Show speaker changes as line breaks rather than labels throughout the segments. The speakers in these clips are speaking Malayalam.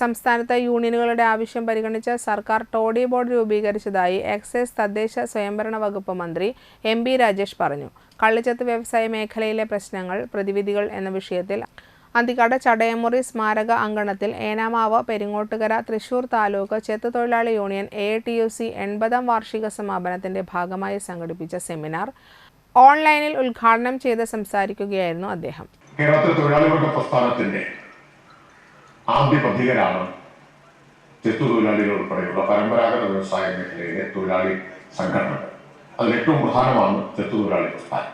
സംസ്ഥാനത്ത് യൂണിയനുകളുടെ ആവശ്യം പരിഗണിച്ച് സർക്കാർ ടോഡി ബോർഡ് രൂപീകരിച്ചതായി എക്സൈസ് തദ്ദേശ സ്വയംഭരണ വകുപ്പ് മന്ത്രി എം ബി രാജേഷ് പറഞ്ഞു. കള്ളിച്ചത്ത് വ്യവസായ മേഖലയിലെ പ്രശ്നങ്ങൾ പ്രതിവിധികൾ എന്ന വിഷയത്തിൽ അന്തിക്കാട് ചടയമുറി സ്മാരക അങ്കണത്തിൽ ഏനാമാവ് പെരിങ്ങോട്ടുകര തൃശൂർ താലൂക്ക് ചെത്ത് തൊഴിലാളി union A T U C എൺപതാം വാർഷിക സമാപനത്തിന്റെ ഭാഗമായി സംഘടിപ്പിച്ച സെമിനാർ ഓൺലൈനിൽ ഉദ്ഘാടനം ചെയ്ത് സംസാരിക്കുകയായിരുന്നു അദ്ദേഹം.
കേരളത്തിലെ തൊഴിലാളി വർഗ പ്രസ്ഥാനത്തിന്റെ ആദ്യ ചെത്തു തൊഴിലാളികളുൾപ്പെടെയുള്ള പരമ്പരാഗത വ്യവസായ മേഖലയിലെ തൊഴിലാളി സംഘടനകൾ. അതിൽ ഏറ്റവും പ്രധാനമാണ് ചെത്തുതൊഴിലാളി പ്രസ്ഥാനം.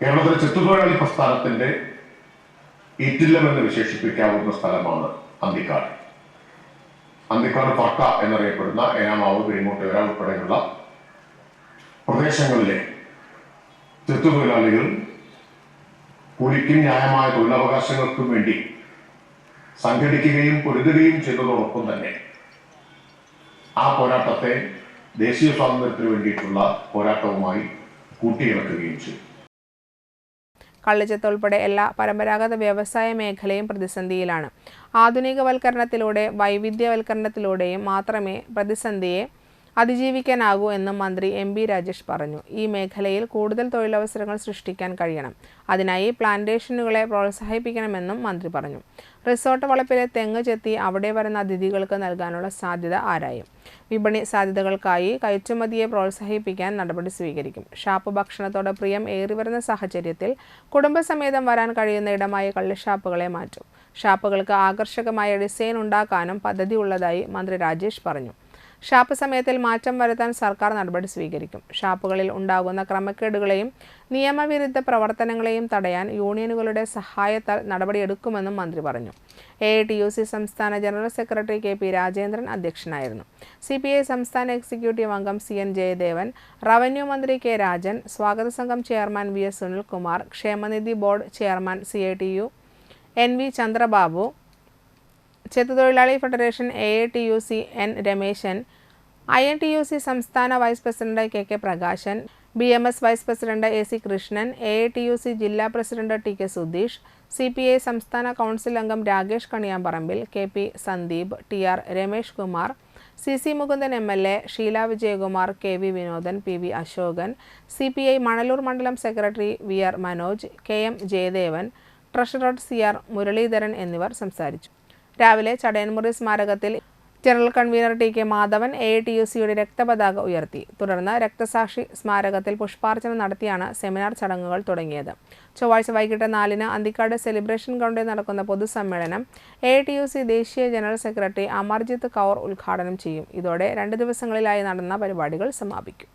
കേരളത്തിലെ ചെത്തു തൊഴിലാളി പ്രസ്ഥാനത്തിന്റെ ഈറ്റില്ലം എന്ന് വിശേഷിപ്പിക്കാവുന്ന സ്ഥലമാണ് അന്തിക്കാട്. അന്തിക്കാട് പർക്ക എന്നറിയപ്പെടുന്ന ഏനാമാവ് പെരുങ്ങോട്ടുകര ഉൾപ്പെടെയുള്ള പ്രദേശങ്ങളിലെ ചെത്തു തൊഴിലാളികൾ കൂലിക്കും ന്യായമായ തൊഴിലവകാശങ്ങൾക്കും വേണ്ടി സംഘടിക്കുകയും പൊരുതുകയും ചെയ്തതോടൊപ്പം തന്നെ ആ പോരാട്ടത്തെ ദേശീയ സ്വാതന്ത്ര്യത്തിന് വേണ്ടിയിട്ടുള്ള പോരാട്ടവുമായി കൂട്ടിയിറക്കുകയും ചെയ്തു.
കള്ളിച്ചത്ത് ഉൾപ്പെടെ എല്ലാ പരമ്പരാഗത വ്യവസായ മേഖലയും പ്രതിസന്ധിയിലാണ്. ആധുനികവൽക്കരണത്തിലൂടെ വൈവിധ്യവൽക്കരണത്തിലൂടെയും മാത്രമേ പ്രതിസന്ധിയെ അതിജീവിക്കാനാകൂ എന്നും മന്ത്രി എം ബി രാജേഷ് പറഞ്ഞു. ഈ മേഖലയിൽ കൂടുതൽ തൊഴിലവസരങ്ങൾ സൃഷ്ടിക്കാൻ കഴിയണം. അതിനായി പ്ലാന്റേഷനുകളെ പ്രോത്സാഹിപ്പിക്കണമെന്നും മന്ത്രി പറഞ്ഞു. റിസോർട്ട് വളപ്പിലെ തെങ്ങ് ചെത്തി അവിടെ വരുന്ന അതിഥികൾക്ക് നൽകാനുള്ള സാധ്യത ആരായും. വിപണി സാധ്യതകൾക്കായി കയറ്റുമതിയെ പ്രോത്സാഹിപ്പിക്കാൻ നടപടി സ്വീകരിക്കും. ഷാപ്പ് ഭക്ഷണത്തോട് പ്രിയം ഏറിവരുന്ന സാഹചര്യത്തിൽ കുടുംബസമേതം വരാൻ കഴിയുന്ന ഇടമായ കള്ളിഷാപ്പുകളെ മാറ്റും. ഷാപ്പുകൾക്ക് ആകർഷകമായ ഡിസൈൻ ഉണ്ടാക്കാനും പദ്ധതി ഉള്ളതായി മന്ത്രി രാജേഷ് പറഞ്ഞു. ഷാപ്പ് സമയത്തിൽ മാറ്റം വരുത്താൻ സർക്കാർ നടപടി സ്വീകരിക്കും. ഷാപ്പുകളിൽ ഉണ്ടാകുന്ന ക്രമക്കേടുകളെയും നിയമവിരുദ്ധ പ്രവർത്തനങ്ങളെയും തടയാൻ യൂണിയനുകളുടെ സഹായത്താൽ നടപടിയെടുക്കുമെന്നും മന്ത്രി പറഞ്ഞു. എ ടി യു സി സംസ്ഥാന general secretary K P Rajendran അധ്യക്ഷനായിരുന്നു. സി പി ഐ സംസ്ഥാന എക്സിക്യൂട്ടീവ് അംഗം സി എൻ ജയദേവൻ റവന്യൂ മന്ത്രി കെ രാജൻ സ്വാഗത സംഘം ചെയർമാൻ വി എസ് സുനിൽകുമാർ ക്ഷേമനിധി board chairman C I T U N V Chandrababu ചെത്തുതൊഴിലാളി federation A A T U C N Rameshan I N T U C സംസ്ഥാന vice president K K Prakashan B M S vice president A C Krishnan A A T U C ജില്ലാ president T K Sudheesh C P I സംസ്ഥാന കൗൺസിൽ അംഗം Rakesh Kaniyamparambil K P Sandeep T R Ramesh Kumar C C Mukundan M L A Sheela Vijayakumar K V Vinodan P V Ashokan C P I Manalur മണ്ഡലം secretary V R Manoj K M Jayadevan treasurer C R Muraleedharan എന്നിവർ സംസാരിച്ചു. രാവിലെ ചടയൻമുറി സ്മാരകത്തിൽ general convener T K Madhavan A T U സിയുടെ രക്തപതാക ഉയർത്തി. തുടർന്ന് രക്തസാക്ഷി സ്മാരകത്തിൽ പുഷ്പാർച്ചന നടത്തിയാണ് സെമിനാർ ചടങ്ങുകൾ തുടങ്ങിയത്. ചൊവ്വാഴ്ച വൈകിട്ട് നാലിന് അന്തിക്കാട് സെലിബ്രേഷൻ ഗ്രൗണ്ടിൽ നടക്കുന്ന പൊതുസമ്മേളനം എ ടി യു സി ദേശീയ ജനറൽ സെക്രട്ടറി അമർജിത്ത് കൗർ ഉദ്ഘാടനം ചെയ്യും. ഇതോടെ രണ്ട് ദിവസങ്ങളിലായി നടന്ന പരിപാടികൾ സമാപിക്കും.